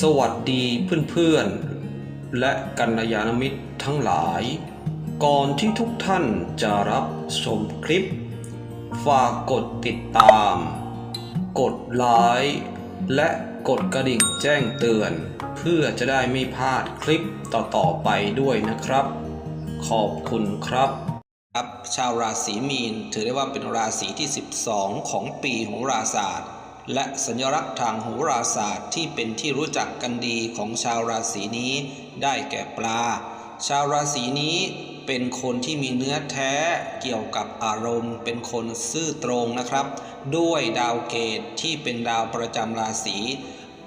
สวัสดีเพื่อนๆ และกัลยาณมิตรทั้งหลาย ก่อนที่ทุกท่านจะรับชมคลิป ฝากกดติดตาม กดไลค์และกดกระดิ่งแจ้งเตือน เพื่อจะได้ไม่พลาดคลิปต่อๆไปด้วยนะครับ ขอบคุณครับครับ ชาวราศีมีนถือได้ว่าเป็นราศีที่ 12 ของปีโหราศาสตร์ และสัญลักษณ์ทางโหราศาสตร์ที่เป็นที่รู้จักกันดีของชาวราศีนี้ ได้แก่ปลา ชาวราศีนี้เป็นคนที่มีเนื้อแท้เกี่ยวกับอารมณ์ เป็นคนซื่อตรงนะครับ ด้วยดาวเกตที่เป็นดาวประจำราศี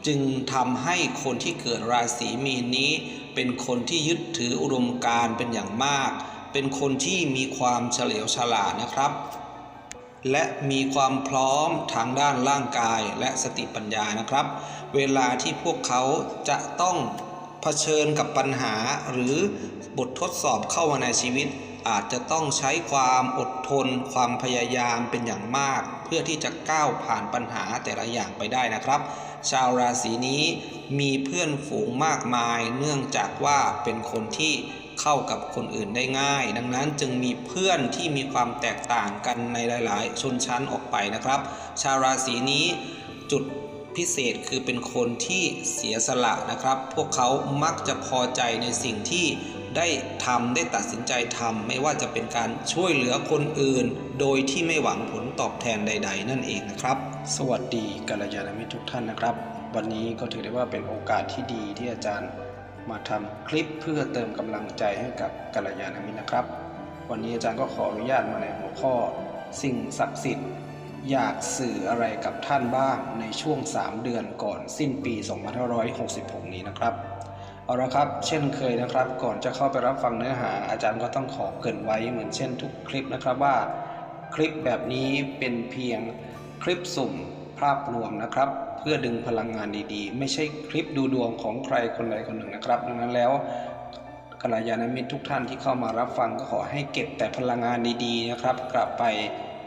จึงทำให้คนที่เกิดราศีมีนนี้ เป็นคนที่ยึดถืออุดมการเป็นอย่างมาก เป็นคนที่มีความเฉลียวฉลาดนะครับ และมีความพร้อมทางด้านร่างกายและสติปัญญานะครับ เวลาที่พวกเขาจะต้องเผชิญกับปัญหาหรือบททดสอบเข้ามาในชีวิต อาจจะต้องใช้ความอดทน ความพยายามเป็นอย่างมาก เพื่อที่จะก้าวผ่านปัญหาแต่ละอย่างไปได้นะครับ ชาวราศีนี้มีเพื่อนฝูงมากมาย เนื่องจากว่าเป็นคนที่ เข้ากับคนอื่นได้ง่าย ดังนั้นจึงมีเพื่อนที่มีความแตกต่างกันในหลาย ๆ ชนชั้นออกไปนะครับ ชาวราศีนี้จุดพิเศษคือเป็นคนที่เสียสละนะครับ พวกเขามักจะพอใจในสิ่งที่ได้ทำได้ตัดสินใจทำไม่ว่าจะเป็นการช่วยเหลือคนอื่น โดยที่ไม่หวังผลตอบแทนใด ๆ นั่นเองนะครับ สวัสดีกัลยาณมิตรทุกท่านนะครับ วันนี้ก็ถือได้ว่าเป็นโอกาสที่ดีที่อาจารย์ มาทำคลิปเพื่อเติมกำลังใจให้กับกัลยาณมิตรนะครับ วันนี้อาจารย์ก็ขออนุญาตมาในหัวข้อ สิ่งศักดิ์สิทธิ์อยากสื่ออะไรกับท่านบ้างในช่วง 3 เดือนก่อนสิ้นปี 2566 นี้นะครับ เอาละครับ เช่นเคยนะครับ ก่อนจะเข้าไปรับฟังเนื้อหา อาจารย์ก็ต้องขอเกรินไว้เหมือนเช่นทุกคลิปนะครับว่า คลิปแบบนี้เป็นเพียงคลิปสุ่ม ภาพรวมนะครับ เพื่อดึงพลังงานดีๆ ไม่ใช่คลิปดูดวงของใครคนใดคนหนึ่งนะครับ ดังนั้นแล้วกัลยาณมิตรทุกท่านที่เข้ามารับฟังก็ขอให้เก็บแต่พลังงานดีๆนะครับ กลับไป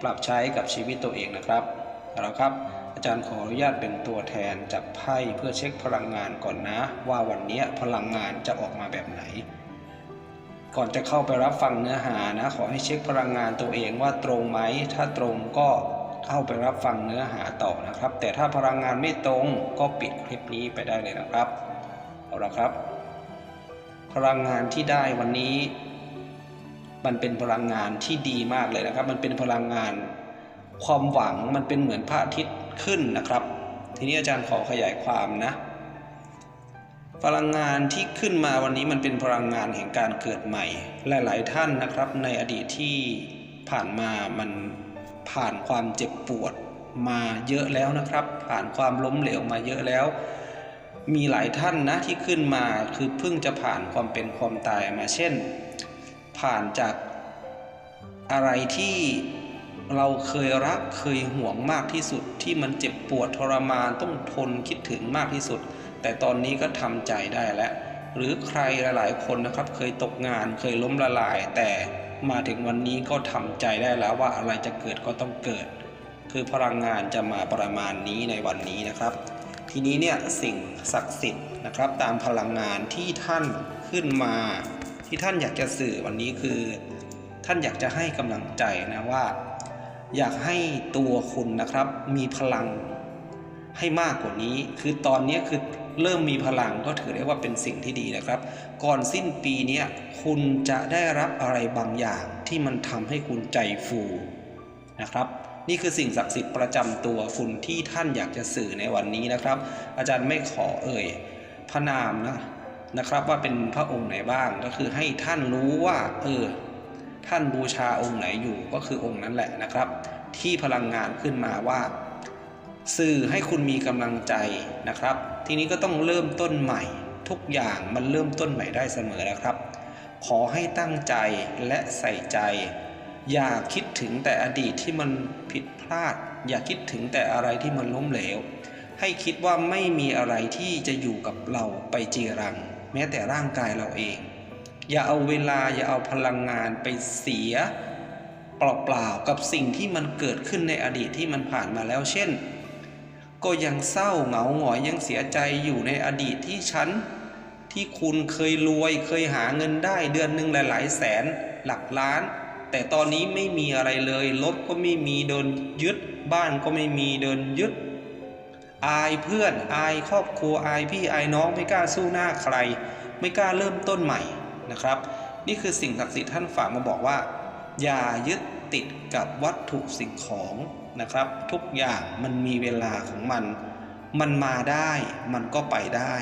ปรับใช้กับชีวิตตัวเองนะครับเอาละครับ อาจารย์ขออนุญาตเป็นตัวแทนจากไพ่เพื่อเช็คพลังงานก่อนนะ ว่าวันนี้พลังงานจะออกมาแบบไหน ก่อนจะเข้าไปรับฟังเนื้อหานะ ขอให้เช็คพลังงานตัวเองว่าตรงไหมถ้าตรงก็ เข้าไปรับฟังเนื้อหาต่อนะครับ แต่ถ้าพลังงานไม่ตรงก็ปิดคลิปนี้ไปได้เลยนะครับเอาละครับ พลังงานที่ได้วันนี้ มันเป็นพลังงานที่ดีมากเลยนะครับ มันเป็นพลังงานความหวังมันเป็นเหมือนพระอาทิตย์ขึ้นนะครับ ทีนี้อาจารย์ขอขยายความนะ พลังงานที่ขึ้นมาวันนี้มันเป็นพลังงานแห่งการเกิดใหม่ หลาย ๆ ท่านนะครับ ในอดีตที่ผ่านมามัน ผ่านความเจ็บปวดมาเยอะแล้วนะครับ ผ่านความล้มเหลวมาเยอะแล้ว มีหลายท่านนะที่ขึ้นมาคือเพิ่งจะผ่านความเป็นความตายมาเช่น ผ่านจากอะไรที่เราเคยรักเคยห่วงมากที่สุดที่มันเจ็บปวดทรมานต้องทนคิดถึงมากที่สุด แต่ตอนนี้ก็ทำใจได้แล้ว หรือใครหลายๆ คนนะครับ เคยตกงานเคยล้มละลาย แต่มาถึงวันนี้ก็ทำใจได้แล้วว่าอะไรจะเกิดก็ต้องเกิด คือพลังงานจะมาประมาณนี้ในวันนี้นะครับ ทีนี้เนี่ยสิ่งศักดิ์สิทธิ์นะครับ ตามพลังงานที่ท่านขึ้นมา ที่ท่านอยากจะสื่อวันนี้คือ ท่านอยากจะให้กำลังใจนะว่า อยากให้ตัวคุณนะครับมีพลังให้มากกว่านี้ คือตอนนี้คือ เริ่มมีพลังก็ถือได้ว่าเป็นสิ่งที่ดีนะครับ ก่อนสิ้นปีนี้คุณจะได้รับอะไรบางอย่างที่มันทำให้คุณใจฟูนะครับ นี่คือสิ่งศักดิ์สิทธิ์ประจำตัวคุณที่ท่านอยากจะสื่อในวันนี้นะครับ อาจารย์ไม่ขอเอ่ยพระนามนะนะครับว่าเป็นพระองค์ไหนบ้างก็คือให้ท่านรู้ว่าเออท่านบูชาองค์ไหนอยู่ก็คือองค์นั้นแหละนะครับ ที่พลังงานขึ้นมาว่า สื่อให้คุณมีกำลังใจนะครับ ทีนี้ก็ต้องเริ่มต้นใหม่ ทุกอย่างมันเริ่มต้นใหม่ได้เสมอนะครับ ขอให้ตั้งใจและใส่ใจ อย่าคิดถึงแต่อดีตที่มันผิดพลาด อย่าคิดถึงแต่อะไรที่มันล้มเหลว ให้คิดว่าไม่มีอะไรที่จะอยู่กับเราไปจีรัง แม้แต่ร่างกายเราเอง อย่าเอาเวลาอย่าเอาพลังงานไปเสียเปล่าๆกับสิ่งที่มันเกิดขึ้นในอดีตที่มันผ่านมาแล้วเช่น ก็ยังเศร้าเหงาหงอยยังเสียใจอยู่ในอดีตที่ฉันที่คุณเคยรวยเคยหาเงินได้เดือนหนึ่งหลายแสนหลักล้าน แต่ตอนนี้ไม่มีอะไรเลยรถก็ไม่มีโดนยึด บ้านก็ไม่มีโดนยึด อายเพื่อนอายครอบครัวอายพี่อายน้องไม่กล้าสู้หน้าใคร ไม่กล้าเริ่มต้นใหม่นะครับ นี่คือสิ่งศักดิ์สิทธิ์ท่านฝากมาบอกว่า อย่ายึดติดกับวัตถุสิ่งของ นะครับ ทุกอย่างมันมีเวลาของมัน มันมาได้มันก็ไปได้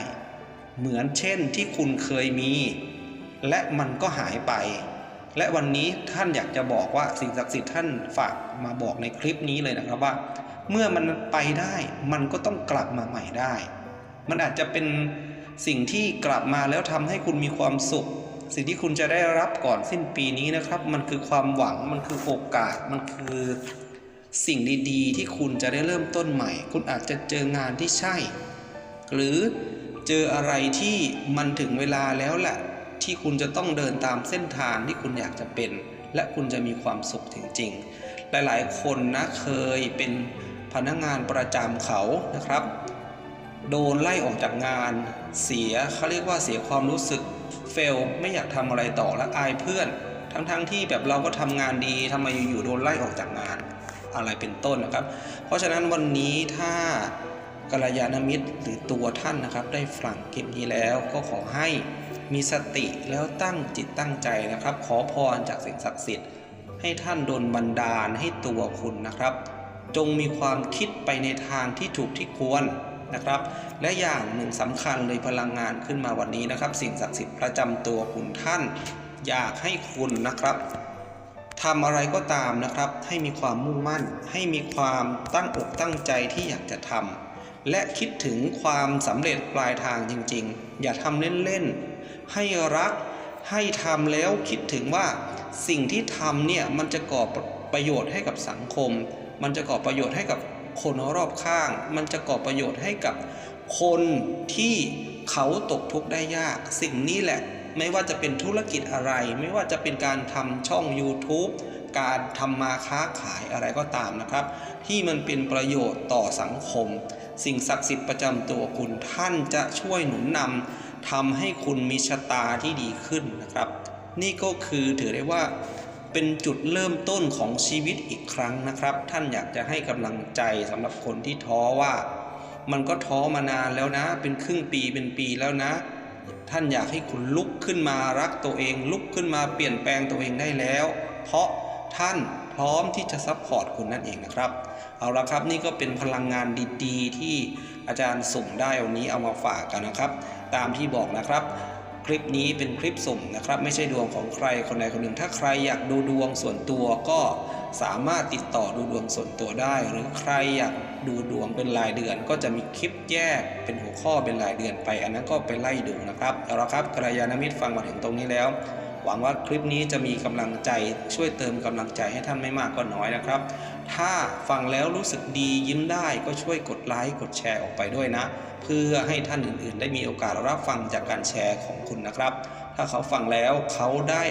เหมือนเช่นที่คุณเคยมี และมันก็หายไป และวันนี้ท่านอยากจะบอกว่าสิ่งศักดิ์สิทธิ์ท่านฝากมาบอกในคลิปนี้เลยนะครับว่า เมื่อมันไปได้มันก็ต้องกลับมาใหม่ได้ มันอาจจะเป็นสิ่งที่กลับมาแล้วทำให้คุณมีความสุขสิ่งที่คุณจะได้รับก่อนสิ้นปีนี้นะครับ มันคือความหวัง มันคือโอกาส มันคือ สิ่งดี ๆ ที่คุณจะได้เริ่มต้นใหม่ คุณอาจจะเจองานที่ใช่ หรือเจออะไรที่มันถึงเวลาแล้วแหละที่คุณจะต้องเดินตามเส้นทางที่คุณอยากจะเป็น และคุณจะมีความสุขจริงๆ หลายๆ คนนะเคยเป็นพนักงานประจำเขานะครับ โดนไล่ออกจากงาน เสียเขาเรียกว่าเสียความรู้สึกเฟลไม่อยากทำอะไรต่อและอายเพื่อน ทั้งๆทที่แบบเราก็ทำงานดีทำไมอยู่ๆโดนไล่ออกจากงาน อะไรเป็นต้นนะครับ เพราะฉะนั้นวันนี้ถ้ากัลยาณมิตรหรือตัวท่านนะครับ ได้ฟังคลิปนี้แล้วก็ขอให้มีสติแล้วตั้งจิตตั้งใจนะครับ ขอพรจากสิ่งศักดิ์สิทธิ์ ให้ท่านโดนบันดาลให้ตัวคุณนะครับ จงมีความคิดไปในทางที่ถูกที่ควรนะครับ และอย่างหนึ่งสำคัญเลยพลังงานขึ้นมาวันนี้นะครับ สิ่งศักดิ์สิทธิ์ประจำตัวคุณท่าน อยากให้คุณนะครับ ทำอะไรก็ตามนะครับ ให้มีความมุ่งมั่น ให้มีความตั้งอกตั้งใจที่อยากจะทำและคิดถึงความสำเร็จปลายทางจริง ๆ อย่าทำเล่นๆ ให้รัก ให้ทำแล้วคิดถึงว่าสิ่งที่ทำเนี่ยมันจะก่อประโยชน์ให้กับสังคม มันจะก่อประโยชน์ให้กับคนรอบข้าง มันจะก่อประโยชน์ให้กับคนที่เขาตกทุกข์ได้ยาก สิ่งนี้แหละ ไม่ว่าจะเป็นธุรกิจอะไร ไม่ว่าจะเป็นการทำช่อง YouTube การทำมาค้าขายอะไรก็ตามนะครับ ที่มันเป็นประโยชน์ต่อสังคม สิ่งศักดิ์สิทธิ์ประจำตัวคุณท่านจะช่วยหนุนนำทำให้คุณมีชะตาที่ดีขึ้นนะครับ นี่ก็คือถือได้ว่าเป็นจุดเริ่มต้นของชีวิตอีกครั้งนะครับ ท่านอยากจะให้กำลังใจสำหรับคนที่ท้อว่า มันก็ท้อมานานแล้วนะ เป็นครึ่งปีเป็นปีแล้วนะ ท่านอยากให้คุณลุกขึ้นมารักตัวเอง ลุกขึ้นมาเปลี่ยนแปลงตัวเองได้แล้ว เพราะท่านพร้อมที่จะซัพพอร์ตคุณนั่นเองนะครับ เอาละครับนี่ก็เป็นพลังงานดีๆ ที่อาจารย์ส่งได้วันนี้เอามาฝากกันนะครับ ตามที่บอกนะครับ คลิปนี้เป็นคลิปสุ่มนะครับ ไม่ใช่ดวงของใครคนใดคนหนึ่ง ถ้าใครอยากดูดวงส่วนตัวก็สามารถติดต่อดูดวงส่วนตัวได้ หรือใครอยากดูดวงเป็นรายเดือน ก็จะมีคลิปแยกเป็นหัวข้อเป็นรายเดือนไป อันนั้นก็ไปไล่ดูนะครับเอาละครับกระยาณมิตรฟังมาถึงตรงนี้แล้ว หวังว่าคลิปนี้จะมีกำลังใจช่วยเติมกำลังใจให้ท่านไม่มากก็น้อยนะครับ ถ้าฟังแล้วรู้สึกดียิ้มได้ก็ช่วยกดไลค์กดแชร์ออกไปด้วยนะ เพื่อให้ท่านอื่นๆ ได้มีโอกาสรับฟังจากการแชร์ของคุณนะครับ ถ้าเขาฟังแล้วเขาได้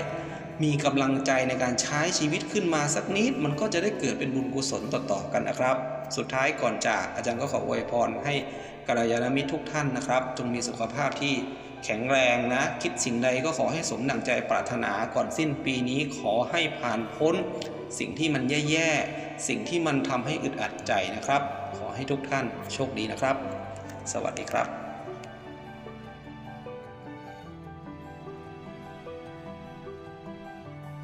มีกำลังใจในการใช้ชีวิตขึ้นมาสักนิด มันก็จะได้เกิดเป็นบุญกุศลต่อๆกันนะครับ สุดท้ายก่อนจากอาจารย์ก็ขออวยพรให้กัลยาณมิตรทุกท่านนะครับ จงมีสุขภาพที่ แข็งแรงนะ คิดสิ่งใดก็ขอให้สมดังใจปรารถนาก่อนสิ้นปีนี้ขอให้ผ่านพ้น สิ่งที่มันแย่ๆ สิ่งที่มันทำให้อึดอัดใจนะครับ ขอให้ทุกท่านโชคดีนะครับ สวัสดีครับ